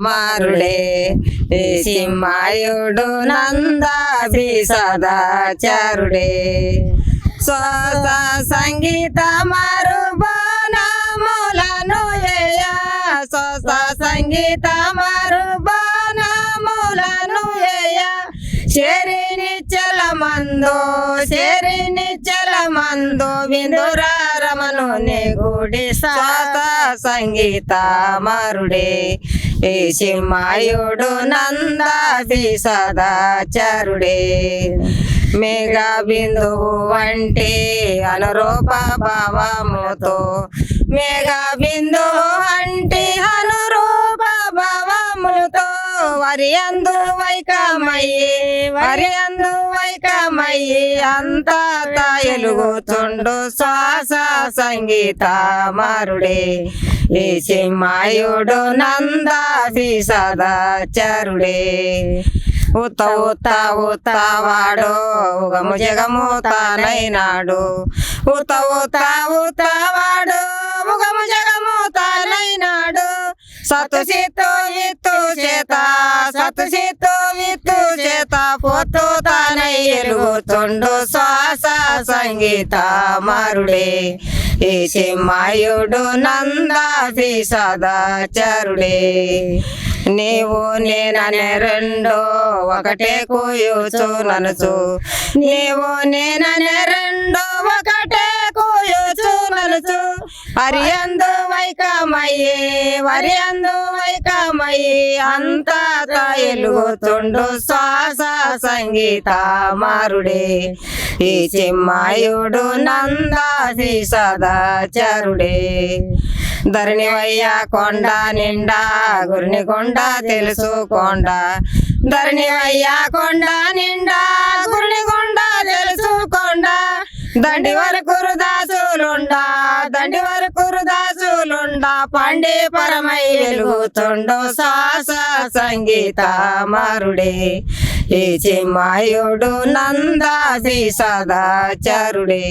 మారుడే సింహాయుడు నందాభి సదాచారుడే స్వస సంగీత మారు బాణములను ఏయ స్వస సంగీత మారు బాణములను ఏయ శరిని చలమందో శరిని చలమందో విందురారమను నే గుడి సాత సంగీత మరుడే. ఈ సింహాయుడు నందాభి సదాచారుడే మేఘ బిందువు వంటి అనురూప భావముతో మేఘ బిందువు అంటే అనురూప భావములతో వరి అందు వైకమయ్యే వరి అందు అయ్యి అంతా ఎలుగుతుండు శ్వాస సంగీత మారుడే ఈ సింహాయుడు నందాభి సదాచారుడే ఉత ఉత ఉత వాడు ఉగము జగము తానైనాడు. ఉత ఉత ఉత వాడు ఉగము జగము తానైనాడు. సతు సీతు విత్తు చేత సతు సీతు విత్తు చేత పోతూ ఎరుగుతుండు శ్వాస సంగీత మారుడే. ఈ సింహాయుడు నందాభి సదాచారుడే. నీవు నేననే రెండు ఒకటే కూయుచు ననుచు. నీవు నేననే రెండు ఒకటే కూయుచు ననుచు. అరియంత అందు వరి అందు వైకమయ్యి అంతా ఎలుగుతుండు శ్వాస సంగీత మారుడే. ఈ చిమ్మాయుడు నందాసి సదాచారుడే ధరణివయ్య కొండ నిండా గురిని కొండ తెలుసుకోండ ధరణివయ్య కొండ నిండా గురిని కొండ తెలుసుకోండ దండి వరకు దాసులుండా దండి వరకు కొండా పండి పరమై వెలుగుతుండో సాస సంగీత మారుడే. మరుడే ఈ చిమ్మాయుడు శ్రీ సదాచారుడే.